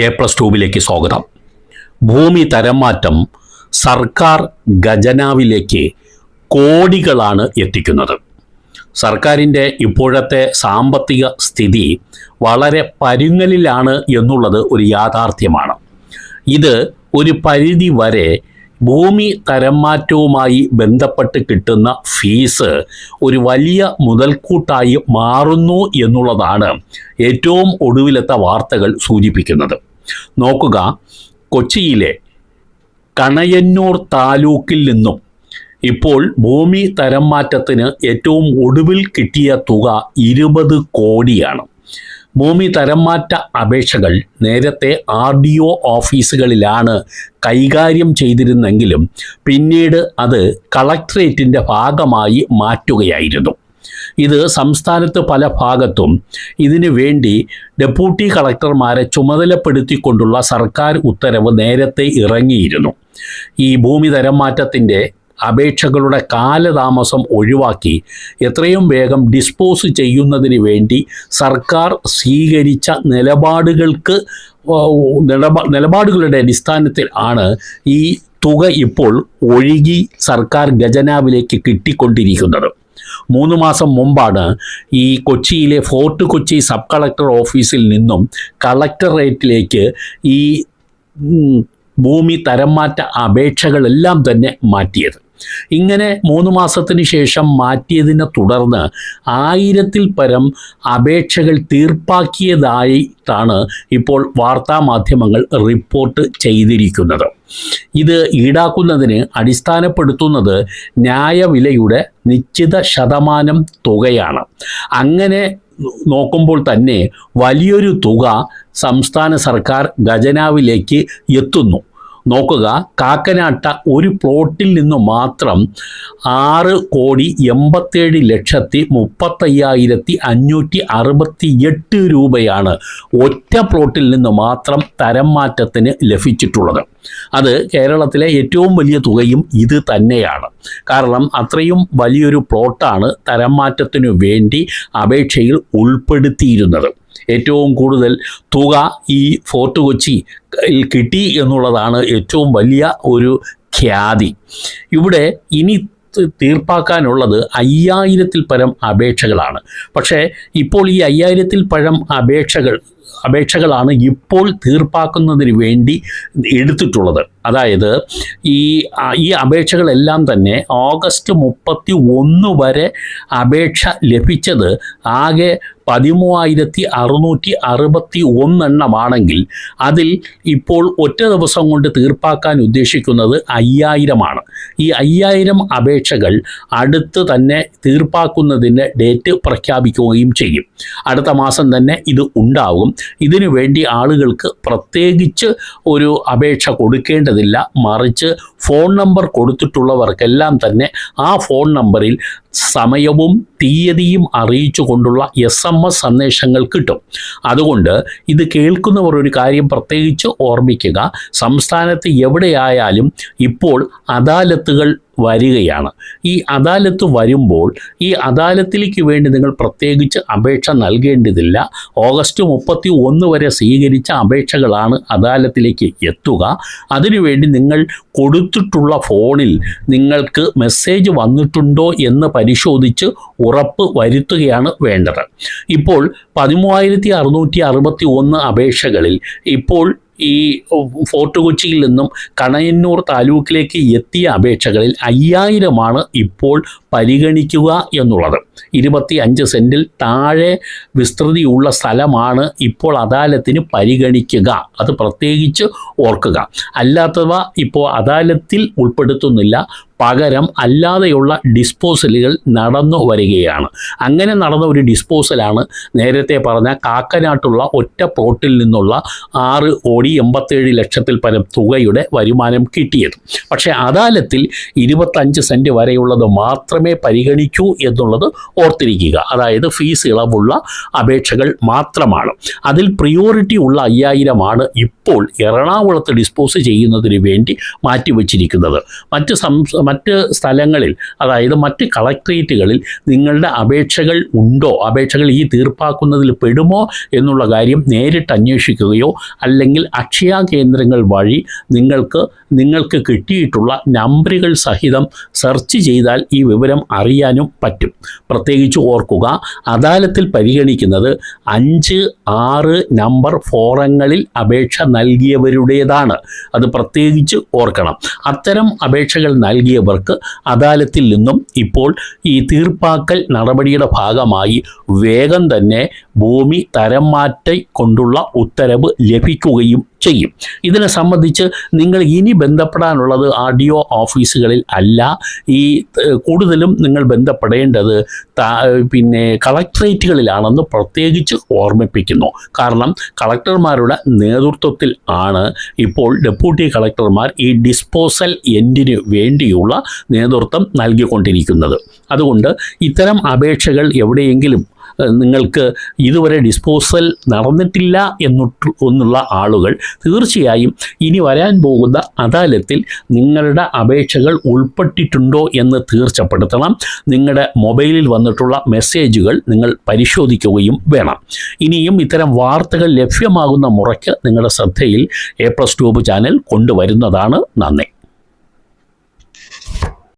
A plus ട്യൂബിലേക്ക് സ്വാഗതം. ഭൂമി തരംമാറ്റം സർക്കാർ ഖജനാവിലേക്ക് കോടികളാണ് എത്തിക്കുന്നത്. സർക്കാരിന്റെ ഇപ്പോഴത്തെ സാമ്പത്തിക സ്ഥിതി വളരെ പരുങ്ങലിലാണ് എന്നുള്ളത് ഒരു യാഥാർത്ഥ്യമാണ്. ഇത് ഒരു പരിധി വരെ ഭൂമി തരംമാറ്റവുമായി ബന്ധപ്പെട്ട് കിട്ടുന്ന ഫീസ് ഒരു വലിയ മുതൽക്കൂട്ടായി മാറുന്നു എന്നുള്ളതാണ് ഏറ്റവും ഒടുവിലത്തെ വാർത്തകൾ സൂചിപ്പിക്കുന്നത്. നോക്കുക കൊച്ചിയിലെ കണയന്നൂർ താലൂക്കിൽ നിന്നും ഇപ്പോൾ ഭൂമി തരംമാറ്റത്തിന് ഏറ്റവും ഒടുവിൽ കിട്ടിയ തുക ഇരുപത് കോടിയാണ്. ഭൂമി തരംമാറ്റ അപേക്ഷകൾ നേരത്തെ ആർ ഡി ഒ ഓഫീസുകളിലാണ് കൈകാര്യം ചെയ്തിരുന്നെങ്കിലും പിന്നീട് അത് കളക്ട്രേറ്റിന്റെ ഭാഗമായി മാറ്റുകയായിരുന്നു. ഇത് സംസ്ഥാനത്ത് പല ഭാഗത്തും ഇതിനു വേണ്ടി ഡെപ്യൂട്ടി കളക്ടർമാരെ ചുമതലപ്പെടുത്തിക്കൊണ്ടുള്ള സർക്കാർ ഉത്തരവ് നേരത്തെ ഇറങ്ങിയിരുന്നു. ഈ ഭൂമി തരം മാറ്റത്തിന്റെ അപേക്ഷകളുടെ കാലതാമസം ഒഴിവാക്കി എത്രയും വേഗം ഡിസ്പോസ് ചെയ്യുന്നതിന് വേണ്ടി സർക്കാർ സ്വീകരിച്ച നിലപാടുകൾക്ക് നിലപാടുകളുടെ അടിസ്ഥാനത്തിൽ ആണ് ഈ തുക ഇപ്പോൾ ഒഴുകി സർക്കാർ ഖജനാവിലേക്ക് കിട്ടിക്കൊണ്ടിരിക്കുന്നത്. മൂന്ന് മാസം മുമ്പാണ് ഈ കൊച്ചിയിലെ ഫോർട്ട് കൊച്ചി സബ് കളക്ടർ ഓഫീസിൽ നിന്നും കളക്ടറേറ്റിലേക്ക് ഈ ഭൂമി തരം മാറ്റ അപേക്ഷകളെല്ലാം തന്നെ മാറ്റിയത്. ഇങ്ങനെ മൂന്ന് മാസത്തിന് ശേഷം മാറ്റിയതിനെ തുടർന്ന് ആയിരത്തിൽ പരം അപേക്ഷകൾ തീർപ്പാക്കിയതായിട്ടാണ് ഇപ്പോൾ വാർത്താമാധ്യമങ്ങൾ റിപ്പോർട്ട് ചെയ്തിരിക്കുന്നത്. ഇത് ഈടാക്കുന്നതിന് അടിസ്ഥാനപ്പെടുത്തുന്നത് ന്യായവിലയുടെ നിശ്ചിത ശതമാനം തുകയാണ്. അങ്ങനെ നോക്കുമ്പോൾ തന്നെ വലിയൊരു തുക സംസ്ഥാന സർക്കാർ ഖജനാവിലേക്ക് എത്തുന്നു. നോക്കുക. കാക്കനാട്ട ഒരു പ്ലോട്ടിൽ നിന്ന് മാത്രം ആറ് കോടി എൺപത്തേഴ് ലക്ഷത്തി മുപ്പത്തയ്യായിരത്തി അഞ്ഞൂറ്റി അറുപത്തി എട്ട് രൂപയാണ് ഒറ്റ പ്ലോട്ടിൽ നിന്ന് മാത്രം തരം മാറ്റത്തിന് ലഭിച്ചിട്ടുള്ളത്. അത് കേരളത്തിലെ ഏറ്റവും വലിയ തുകയും ഇത് തന്നെയാണ്. കാരണം അത്രയും വലിയൊരു പ്ലോട്ടാണ് തരം മാറ്റത്തിനു വേണ്ടി അപേക്ഷയിൽ ഉൾപ്പെടുത്തിയിരുന്നത്. ഏറ്റവും കൂടുതൽ തുക ഈ ഫോർട്ട് കൊച്ചി കിട്ടി എന്നുള്ളതാണ് ഏറ്റവും വലിയ ഒരു ഖ്യാതി. ഇവിടെ ഇനി തീർപ്പാക്കാനുള്ളത് അയ്യായിരത്തിൽ പരം അപേക്ഷകളാണ്. പക്ഷേ ഇപ്പോൾ ഈ അയ്യായിരത്തിൽ പരം അപേക്ഷകൾ അപേക്ഷകളാണ് ഇപ്പോൾ തീർപ്പാക്കുന്നതിന് വേണ്ടി എടുത്തിട്ടുള്ളത്. അതായത് ഈ ഈ അപേക്ഷകളെല്ലാം തന്നെ ഓഗസ്റ്റ് മുപ്പത്തി ഒന്ന് വരെ അപേക്ഷ ലഭിച്ചത് ആകെ പതിമൂവായിരത്തി അറുന്നൂറ്റി അറുപത്തി ഒന്നെണ്ണമാണെങ്കിൽ അതിൽ ഇപ്പോൾ ഒറ്റ ദിവസം കൊണ്ട് തീർപ്പാക്കാൻ ഉദ്ദേശിക്കുന്നത് അയ്യായിരമാണ്. ഈ അയ്യായിരം അപേക്ഷകൾ അടുത്ത് തന്നെ തീർപ്പാക്കുന്നതിന് ഡേറ്റ് പ്രഖ്യാപിക്കുകയും ചെയ്യും. അടുത്ത മാസം തന്നെ ഇത് ഉണ്ടാവും ഇതിനു വേണ്ടി ആളുകൾക്ക് പ്രത്യേകിച്ച് ഒരു അപേക്ഷ കൊടുക്കേണ്ടതില്ല. മറിച്ച് ഫോൺ നമ്പർ കൊടുത്തിട്ടുള്ളവർക്കെല്ലാം തന്നെ ആ ഫോൺ നമ്പറിൽ സമയവും തീയതിയും അറിയിച്ചു കൊണ്ടുള്ള എസ് എം എസ് സന്ദേശങ്ങൾ കിട്ടും. അതുകൊണ്ട് ഇത് കേൾക്കുന്നവർ ഒരു കാര്യം പ്രത്യേകിച്ച് ഓർമ്മിക്കുക. സംസ്ഥാനത്ത് എവിടെയായാലും ഇപ്പോൾ അദാലത്തുകൾ വരികയാണ്. ഈ അദാലത്ത് വരുമ്പോൾ ഈ അദാലത്തിലേക്ക് വേണ്ടി നിങ്ങൾ പ്രത്യേകിച്ച് അപേക്ഷ നൽകേണ്ടതില്ല. ഓഗസ്റ്റ് മുപ്പത്തി ഒന്ന് വരെ സ്വീകരിച്ച അപേക്ഷകളാണ് അദാലത്തിലേക്ക് എത്തുക. അതിനുവേണ്ടി നിങ്ങൾ കൊടുത്തിട്ടുള്ള ഫോണിൽ നിങ്ങൾക്ക് മെസ്സേജ് വന്നിട്ടുണ്ടോ എന്ന് പരിശോധിച്ച് ഉറപ്പ് വരുത്തുകയാണ് വേണ്ടത്. ഇപ്പോൾ പതിമൂവായിരത്തി അറുന്നൂറ്റി അറുപത്തി ഒന്ന് അപേക്ഷകളിൽ ഇപ്പോൾ ഈ ഫോർട്ട് കൊച്ചിയിൽ നിന്നും കണയന്നൂർ താലൂക്കിലേക്ക് എത്തിയ അപേക്ഷകളിൽ അയ്യായിരമാണ് ഇപ്പോൾ പരിഗണിക്കുക എന്നുള്ളത്. ഇരുപത്തി അഞ്ച് സെന്റിൽ താഴെ വിസ്തൃതിയുള്ള സ്ഥലമാണ് ഇപ്പോൾ അദാലത്തിന് പരിഗണിക്കുക. അത് പ്രത്യേകിച്ച് ഓർക്കുക. അല്ലാത്തവ ഇപ്പോൾ അദാലത്തിൽ ഉൾപ്പെടുത്തുന്നില്ല. പകരം അല്ലാതെയുള്ള ഡിസ്പോസലുകൾ നടന്നു വരികയാണ്. അങ്ങനെ നടന്ന ഒരു ഡിസ്പോസലാണ് നേരത്തെ പറഞ്ഞ കാക്കനാട്ടുള്ള ഒറ്റ പ്ലോട്ടിൽ നിന്നുള്ള ആറ് കോടി എൺപത്തേഴ് ലക്ഷത്തിൽ പരം തുകയുടെ വരുമാനം കിട്ടിയത്. പക്ഷേ അദാലത്തിൽ ഇരുപത്തഞ്ച് സെന്റ് വരെയുള്ളത് മാത്രമേ പരിഗണിക്കൂ എന്നുള്ളത് ഓർത്തിരിക്കുക. അതായത് ഫീസ് ഇളവുള്ള അപേക്ഷകൾ മാത്രമാണ്. അതിൽ പ്രിയോറിറ്റി ഉള്ള അയ്യായിരമാണ് ഇപ്പോൾ എറണാകുളത്ത് ഡിസ്പോസ് ചെയ്യുന്നതിന് വേണ്ടി മാറ്റിവെച്ചിരിക്കുന്നത്. മറ്റ് സം മറ്റ് സ്ഥലങ്ങളിൽ അതായത് മറ്റ് കളക്ട്രേറ്റുകളിൽ നിങ്ങളുടെ അപേക്ഷകൾ ഉണ്ടോ? അപേക്ഷകൾ ഈ തീർപ്പാക്കുന്നതിൽ പെടുമോ എന്നുള്ള കാര്യം നേരിട്ട് അന്വേഷിക്കുകയോ അല്ലെങ്കിൽ അക്ഷയ കേന്ദ്രങ്ങൾ വഴി നിങ്ങൾക്ക് നിങ്ങൾക്ക് കിട്ടിയിട്ടുള്ള നമ്പറുകൾ സഹിതം സെർച്ച് ചെയ്താൽ ഈ വിവരം അറിയാനും പറ്റും. പ്രത്യേകിച്ച് ഓർക്കുക അദാലത്തിൽ പരിഗണിക്കുന്നത് അഞ്ച് ആറ് നമ്പർ ഫോറങ്ങളിൽ അപേക്ഷ നൽകിയവരുടേതാണ്. അത് പ്രത്യേകിച്ച് ഓർക്കണം. അത്തരം അപേക്ഷകൾ നൽകിയവർക്ക് അദാലത്തിൽ നിന്നും ഇപ്പോൾ ഈ തീർപ്പാക്കൽ നടപടിയുടെ ഭാഗമായി വേഗം തന്നെ ഭൂമി തരം മാറ്റി കൊണ്ടുള്ള ഉത്തരവ് ലഭിക്കുകയും ചെയ്യും. ഇതിനെ സംബന്ധിച്ച് നിങ്ങൾ ഇനി ബന്ധപ്പെടാനുള്ളത് ആർ ഡി ഒ ഓഫീസുകളിൽ അല്ല. ഈ കൂടുതലും നിങ്ങൾ ബന്ധപ്പെടേണ്ടത് പിന്നെ കളക്ട്രേറ്റുകളിലാണെന്ന് പ്രത്യേകിച്ച് ഓർമ്മിപ്പിക്കുന്നു. കാരണം കളക്ടർമാരുടെ നേതൃത്വത്തിൽ ആണ് ഇപ്പോൾ ഡെപ്യൂട്ടി കളക്ടർമാർ ഈ ഡിസ്പോസൽ എൻഡിന് വേണ്ടിയുള്ള നേതൃത്വം നൽകിക്കൊണ്ടിരിക്കുന്നത്. അതുകൊണ്ട് ഇത്തരം അപേക്ഷകൾ എവിടെയെങ്കിലും നിങ്ങൾക്ക് ഇതുവരെ ഡിസ്പോസൽ നടന്നിട്ടില്ല എന്നിട്ട് എന്നുള്ള ആളുകൾ തീർച്ചയായും ഇനി വരാൻ പോകുന്ന അദാലത്തിൽ നിങ്ങളുടെ അപേക്ഷകൾ ഉൾപ്പെട്ടിട്ടുണ്ടോ എന്ന് തീർച്ചപ്പെടുത്തണം. നിങ്ങളുടെ മൊബൈലിൽ വന്നിട്ടുള്ള മെസ്സേജുകൾ നിങ്ങൾ പരിശോധിക്കുകയും വേണം. ഇനിയും ഇത്തരം വാർത്തകൾ ലഭ്യമാകുന്ന മുറയ്ക്ക് നിങ്ങളുടെ ശ്രദ്ധയിൽ എ പ്ലസ് ട്യൂബ് ചാനൽ കൊണ്ടുവരുന്നതാണ് നന്ദി.